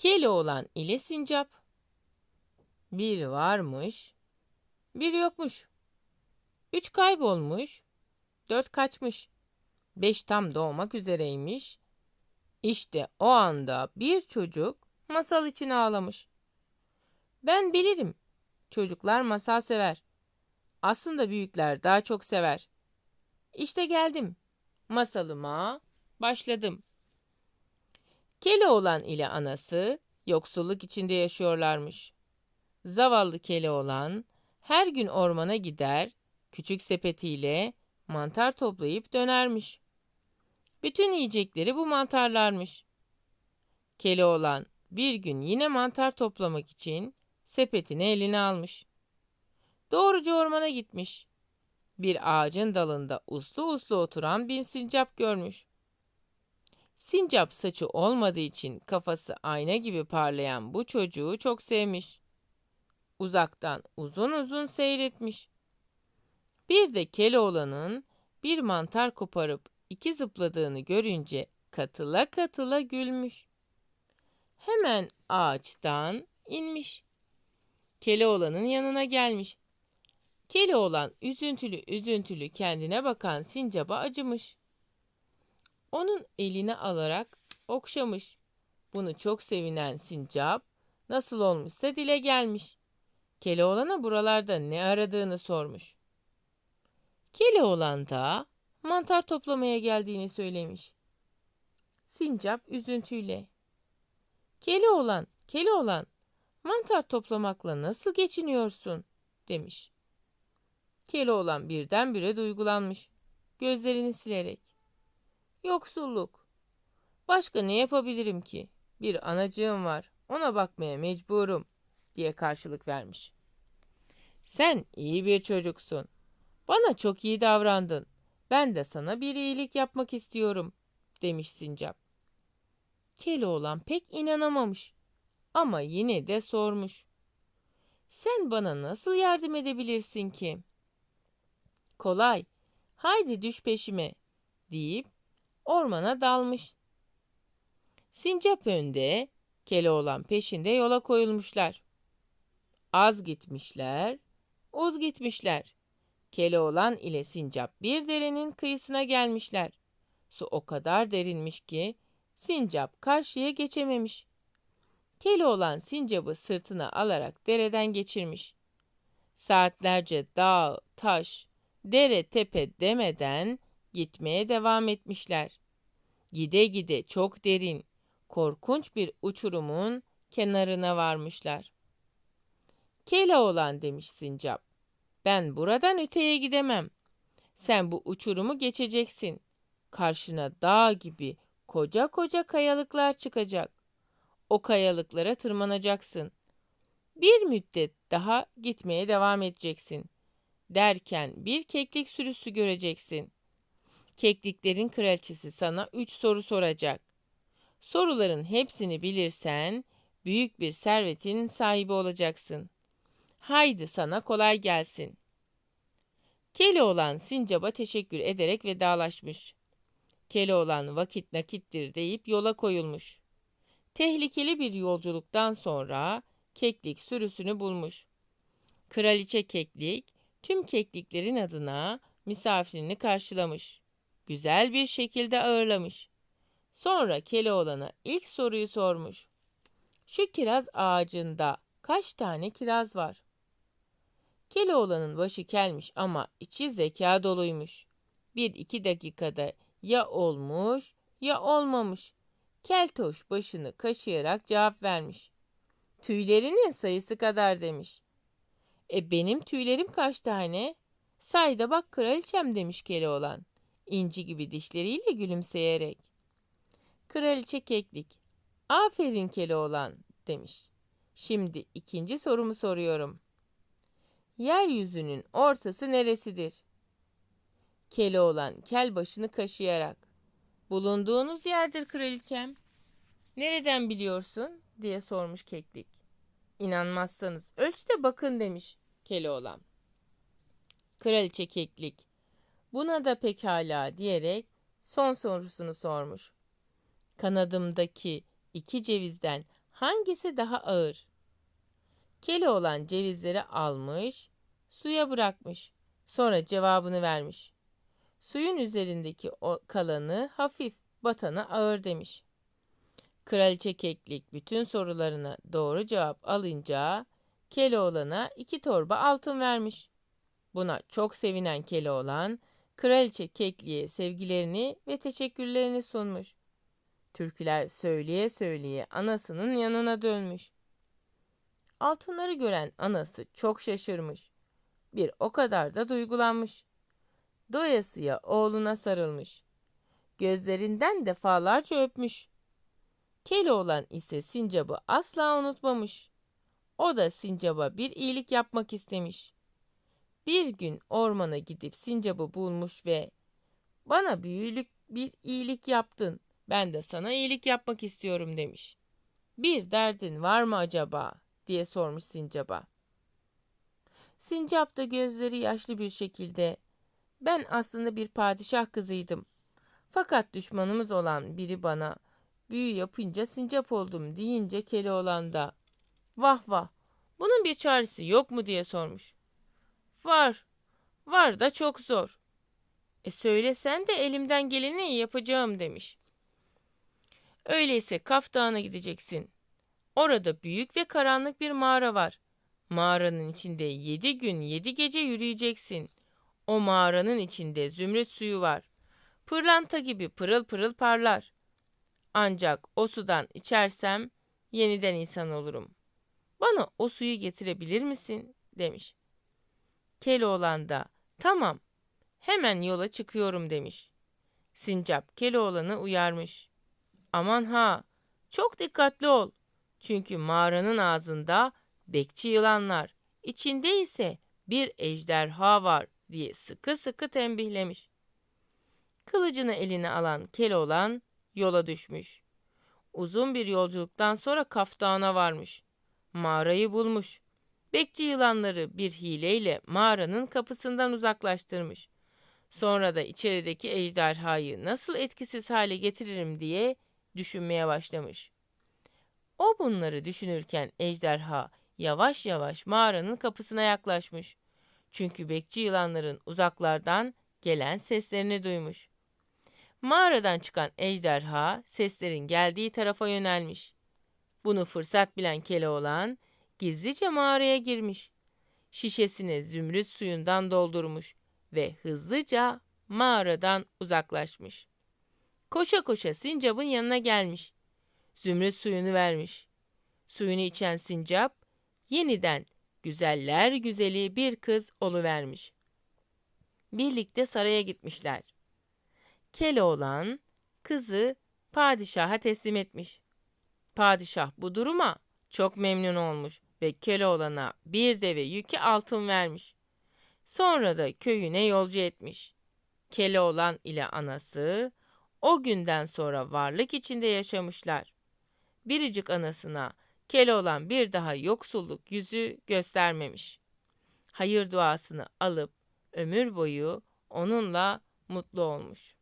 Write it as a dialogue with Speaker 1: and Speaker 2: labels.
Speaker 1: Keloğlan ile Sincap. Bir varmış, bir yokmuş. Üç kaybolmuş, dört kaçmış. Beş tam doğmak üzereymiş. İşte o anda bir çocuk masal için ağlamış. Ben bilirim, çocuklar masal sever. Aslında büyükler daha çok sever. İşte geldim, masalıma başladım. Keloğlan ile anası yoksulluk içinde yaşıyorlarmış. Zavallı Keloğlan her gün ormana gider, küçük sepetiyle mantar toplayıp dönermiş. Bütün yiyecekleri bu mantarlarmış. Keloğlan bir gün yine mantar toplamak için sepetini eline almış. Doğruca ormana gitmiş. Bir ağacın dalında uslu uslu oturan bir sincap görmüş. Sincap saçı olmadığı için kafası ayna gibi parlayan bu çocuğu çok sevmiş. Uzaktan uzun uzun seyretmiş. Bir de Keloğlan'ın bir mantar koparıp iki zıpladığını görünce katıla katıla gülmüş. Hemen ağaçtan inmiş. Keloğlan'ın yanına gelmiş. Keloğlan üzüntülü üzüntülü kendine bakan sincaba acımış. Onun elini alarak okşamış. Bunu çok sevinen sincap nasıl olmuşsa dile gelmiş. Keloğlan'a buralarda ne aradığını sormuş. Keloğlan da mantar toplamaya geldiğini söylemiş. Sincap üzüntüyle. Keloğlan, Keloğlan, mantar toplamakla nasıl geçiniyorsun? demiş. Keloğlan birdenbire duygulanmış. Gözlerini silerek. Yoksulluk. Başka ne yapabilirim ki? Bir anacığım var. Ona bakmaya mecburum diye karşılık vermiş. Sen iyi bir çocuksun. Bana çok iyi davrandın. Ben de sana bir iyilik yapmak istiyorum demiş sincap. Keloğlan pek inanamamış ama yine de sormuş. Sen bana nasıl yardım edebilirsin ki? Kolay. Haydi düş peşime deyip ormana dalmış. Sincap önde, Keloğlan peşinde yola koyulmuşlar. Az gitmişler, uz gitmişler. Keloğlan ile Sincap bir derenin kıyısına gelmişler. Su o kadar derinmiş ki Sincap karşıya geçememiş. Keloğlan Sincap'ı sırtına alarak dereden geçirmiş. Saatlerce dağ, taş, dere tepe demeden gitmeye devam etmişler. Gide gide çok derin, korkunç bir uçurumun kenarına varmışlar. Keloğlan demiş sincap. Ben buradan öteye gidemem. Sen bu uçurumu geçeceksin. Karşına dağ gibi koca koca kayalıklar çıkacak. O kayalıklara tırmanacaksın. Bir müddet daha gitmeye devam edeceksin. Derken bir keklik sürüsü göreceksin. Kekliklerin kraliçesi sana üç soru soracak. Soruların hepsini bilirsen büyük bir servetin sahibi olacaksın. Haydi sana kolay gelsin. Keloğlan Sincap'a teşekkür ederek vedalaşmış. Keloğlan vakit nakittir deyip yola koyulmuş. Tehlikeli bir yolculuktan sonra keklik sürüsünü bulmuş. Kraliçe keklik tüm kekliklerin adına misafirini karşılamış. Güzel bir şekilde ağırlamış. Sonra Keloğlan'a ilk soruyu sormuş. Şu kiraz ağacında kaç tane kiraz var? Keloğlan'ın başı kelmiş ama içi zeka doluymuş. Bir iki dakikada ya olmuş ya olmamış. Keltoş başını kaşıyarak cevap vermiş. Tüylerinin sayısı kadar demiş. E benim tüylerim kaç tane? Say da bak kraliçem demiş Keloğlan. İnci gibi dişleriyle gülümseyerek. Kraliçe keklik. Aferin Keloğlan demiş. Şimdi ikinci sorumu soruyorum. Yeryüzünün ortası neresidir? Keloğlan kel başını kaşıyarak. Bulunduğunuz yerdir kraliçem. Nereden biliyorsun? diye sormuş keklik. İnanmazsanız ölçte bakın demiş Keloğlan. Kraliçe keklik. Buna da pekala diyerek son sorusunu sormuş. Kanadımdaki iki cevizden hangisi daha ağır? Keloğlan cevizleri almış, suya bırakmış. Sonra cevabını vermiş. Suyun üzerindeki o kalanı hafif, batanı ağır demiş. Kraliçe Keklik bütün sorularına doğru cevap alınca Keloğlan'a iki torba altın vermiş. Buna çok sevinen Keloğlan, Kraliçe Kekli'ye sevgilerini ve teşekkürlerini sunmuş. Türküler söyleye söyleye anasının yanına dönmüş. Altınları gören anası çok şaşırmış. Bir o kadar da duygulanmış. Doyasıya oğluna sarılmış. Gözlerinden defalarca öpmüş. Keloğlan ise sincabı asla unutmamış. O da sincaba bir iyilik yapmak istemiş. Bir gün ormana gidip sincabı bulmuş ve bana büyülük bir iyilik yaptın. Ben de sana iyilik yapmak istiyorum demiş. Bir derdin var mı acaba diye sormuş sincaba. Sincap da gözleri yaşlı bir şekilde ben aslında bir padişah kızıydım. Fakat düşmanımız olan biri bana büyü yapınca sincap oldum deyince Keloğlan da vah vah bunun bir çaresi yok mu diye sormuş. Var, var da çok zor. E söylesen de elimden geleni yapacağım demiş. Öyleyse Kaf Dağı'na gideceksin. Orada büyük ve karanlık bir mağara var. Mağaranın içinde yedi gün yedi gece yürüyeceksin. O mağaranın içinde zümrüt suyu var. Pırlanta gibi pırıl pırıl parlar. Ancak o sudan içersem yeniden insan olurum. Bana o suyu getirebilir misin? demiş. Keloğlan da tamam hemen yola çıkıyorum demiş. Sincap Keloğlan'ı uyarmış. Aman ha çok dikkatli ol. Çünkü mağaranın ağzında bekçi yılanlar, içinde ise bir ejderha var diye sıkı sıkı tembihlemiş. Kılıcını eline alan Keloğlan yola düşmüş. Uzun bir yolculuktan sonra kaftana varmış. Mağarayı bulmuş. Bekçi yılanları bir hileyle mağaranın kapısından uzaklaştırmış. Sonra da içerideki ejderhayı nasıl etkisiz hale getiririm diye düşünmeye başlamış. O bunları düşünürken ejderha yavaş yavaş mağaranın kapısına yaklaşmış. Çünkü bekçi yılanların uzaklardan gelen seslerini duymuş. Mağaradan çıkan ejderha seslerin geldiği tarafa yönelmiş. Bunu fırsat bilen Keloğlan gizlice mağaraya girmiş. Şişesini zümrüt suyundan doldurmuş ve hızlıca mağaradan uzaklaşmış. Koşa koşa sincapın yanına gelmiş. Zümrüt suyunu vermiş. Suyunu içen sincap yeniden güzeller güzeli bir kız oluvermiş. Birlikte saraya gitmişler. Keloğlan kızı padişaha teslim etmiş. Padişah bu duruma çok memnun olmuş ve Keloğlan'a bir deve yükü altın vermiş. Sonra da köyüne yolcu etmiş. Keloğlan ile anası o günden sonra varlık içinde yaşamışlar. Biricik anasına Keloğlan bir daha yoksulluk yüzü göstermemiş. Hayır duasını alıp ömür boyu onunla mutlu olmuş.